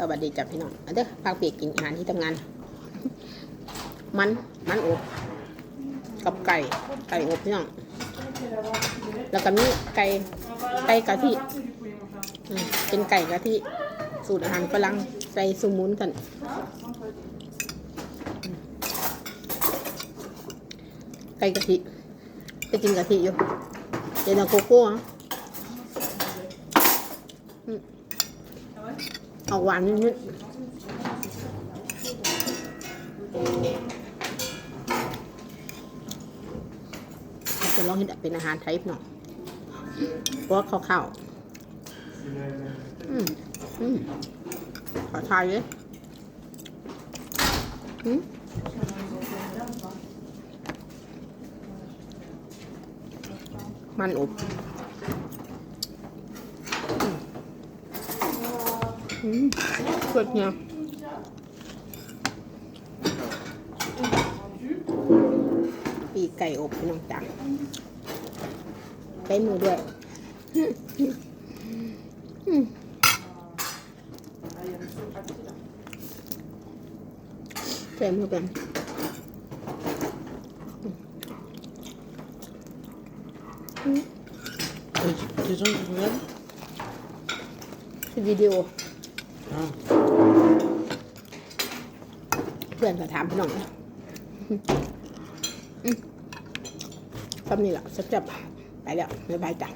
สวัสดีจ้ะพี่น้องเด้อพาเปียกกินอาหารที่ทำงาน มันมันอบกับไก่ไก่อบพี่น้องแล้วก็มีไก่ไก่กะทิเป็นไก่กะทิสูตรอาหารฝรั่งใส่สมุนกันอืมไก่กะทิไปกินกะทิอยู่เดี๋ยวเราโกโก้อะ อืมออกหวานนิดๆจะลองให้เป็นอาหารไทยหน่อยเพราะว่าข้าวอืมอืมขอทายเลยอืมมันอบอืมอืม สดเนี่ยปีกไก่อบพี่น้องจ๋าใช้มือด้วยอืมใช้มือเป็น Des gens qui regardent คือวิดีโอ Ah, เพื่อนก็ถามพี่น้องอืมคำนี้แหละสับจับไปแล้วบ๊ายบายจ้ะ